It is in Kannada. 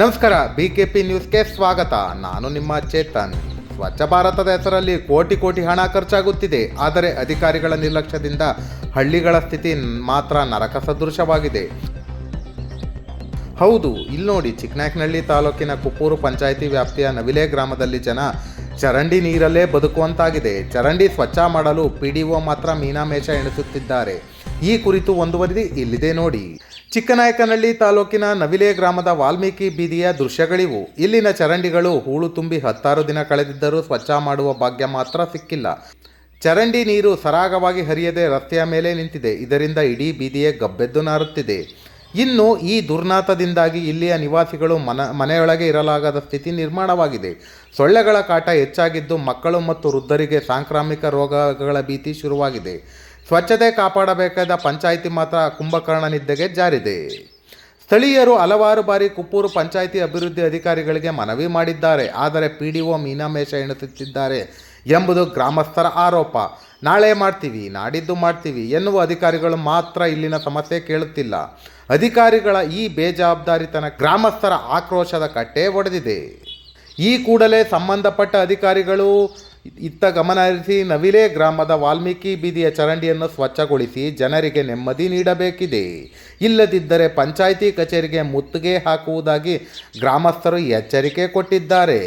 ನಮಸ್ಕಾರ ಬಿ ಕೆ ಪಿ ನ್ಯೂಸ್ಗೆ ಸ್ವಾಗತ. ನಾನು ನಿಮ್ಮ ಚೇತನ್. ಸ್ವಚ್ಛ ಭಾರತದ ಹೆಸರಲ್ಲಿ ಕೋಟಿ ಕೋಟಿ ಹಣ ಖರ್ಚಾಗುತ್ತಿದೆ. ಆದರೆ ಅಧಿಕಾರಿಗಳ ನಿರ್ಲಕ್ಷ್ಯದಿಂದ ಹಳ್ಳಿಗಳ ಸ್ಥಿತಿ ಮಾತ್ರ ನರಕ ಸದೃಶವಾಗಿದೆ ಹೌದು ಇಲ್ಲಿ ನೋಡಿ ಚಿಕ್ಕನಾಯಕನಹಳ್ಳಿ ತಾಲೂಕಿನ ಕುಪ್ಪೂರು ಪಂಚಾಯಿತಿ ವ್ಯಾಪ್ತಿಯ ನವಿಲೆ ಗ್ರಾಮದಲ್ಲಿ ಜನ ಚರಂಡಿ ನೀರಲ್ಲೇ ಬದುಕುವಂತಾಗಿದೆ. ಚರಂಡಿ ಸ್ವಚ್ಛ ಮಾಡಲು ಪಿ ಡಿ ಒ ಮಾತ್ರ ಮೀನಾಮೇಷ ಎಣಿಸುತ್ತಿದ್ದಾರೆ. ಈ ಕುರಿತು ಒಂದು ವರದಿ ಇಲ್ಲಿದೆ ನೋಡಿ. ಚಿಕ್ಕನಾಯಕನಹಳ್ಳಿ ತಾಲೂಕಿನ ನವಿಲೆ ಗ್ರಾಮದ ವಾಲ್ಮೀಕಿ ಬೀದಿಯ ದೃಶ್ಯಗಳಿವು. ಇಲ್ಲಿನ ಚರಂಡಿಗಳು ಹೂಳು ತುಂಬಿ ಹತ್ತಾರು ದಿನ ಕಳೆದಿದ್ದರೂ ಸ್ವಚ್ಛ ಮಾಡುವ ಭಾಗ್ಯ ಮಾತ್ರ ಸಿಕ್ಕಿಲ್ಲ. ಚರಂಡಿ ನೀರು ಸರಾಗವಾಗಿ ಹರಿಯದೆ ರಸ್ತೆಯ ಮೇಲೆ ನಿಂತಿದೆ. ಇದರಿಂದ ಇಡೀ ಬೀದಿಯೇ ಗಬ್ಬೆದ್ದು ನಾರುತ್ತಿದೆ. ಇನ್ನು ಈ ದುರ್ನಾತದಿಂದಾಗಿ ಇಲ್ಲಿಯ ನಿವಾಸಿಗಳು ಮನ, ಮನೆಯೊಳಗೆ ಇರಲಾಗದ ಸ್ಥಿತಿ ನಿರ್ಮಾಣವಾಗಿದೆ. ಸೊಳ್ಳೆಗಳ ಕಾಟ ಹೆಚ್ಚಾಗಿದ್ದು ಮಕ್ಕಳು ಮತ್ತು ವೃದ್ಧರಿಗೆ ಸಾಂಕ್ರಾಮಿಕ ರೋಗಗಳ ಭೀತಿ ಶುರುವಾಗಿದೆ. ಸ್ವಚ್ಛತೆ ಕಾಪಾಡಬೇಕಾದ ಪಂಚಾಯಿತಿ ಮಾತ್ರ ಕುಂಭಕರ್ಣ ನಿದ್ದೆಗೆ ಜಾರಿದೆ. ಸ್ಥಳೀಯರು ಹಲವಾರು ಬಾರಿ ಕುಪ್ಪೂರು ಪಂಚಾಯಿತಿ ಅಭಿವೃದ್ಧಿ ಅಧಿಕಾರಿಗಳಿಗೆ ಮನವಿ ಮಾಡಿದ್ದಾರೆ. ಆದರೆ ಪಿ ಡಿ ಒ ಮೀನಾಮೇಷ ಎಣಿಸುತ್ತಿದ್ದಾರೆ ಎಂಬುದು ಗ್ರಾಮಸ್ಥರ ಆರೋಪ. ನಾಳೆ ಮಾಡ್ತೀವಿ, ನಾಡಿದ್ದು ಮಾಡ್ತೀವಿ ಎನ್ನುವ ಅಧಿಕಾರಿಗಳು ಮಾತ್ರ ಇಲ್ಲಿನ ಸಮಸ್ಯೆ ಕೇಳುತ್ತಿಲ್ಲ. ಅಧಿಕಾರಿಗಳ ಈ ಬೇಜವಾಬ್ದಾರಿತನ ಗ್ರಾಮಸ್ಥರ ಆಕ್ರೋಶದ ಕಟ್ಟೆ ಒಡೆದಿದೆ. ಈ ಕೂಡಲೇ ಸಂಬಂಧಪಟ್ಟ ಅಧಿಕಾರಿಗಳು ಇತ್ತ ಗಮನ ಹರಿಸಿ ನವಿಲೆ ಗ್ರಾಮದ ವಾಲ್ಮೀಕಿ ಬೀದಿಯ ಚರಂಡಿಯನ್ನು ಸ್ವಚ್ಛಗೊಳಿಸಿ ಜನರಿಗೆ ನೆಮ್ಮದಿ ನೀಡಬೇಕಿದೆ. ಇಲ್ಲದಿದ್ದರೆ ಪಂಚಾಯಿತಿ ಕಚೇರಿಗೆ ಮುತ್ತಿಗೆ ಹಾಕುವುದಾಗಿ ಗ್ರಾಮಸ್ಥರು ಎಚ್ಚರಿಕೆ ಕೊಟ್ಟಿದ್ದಾರೆ.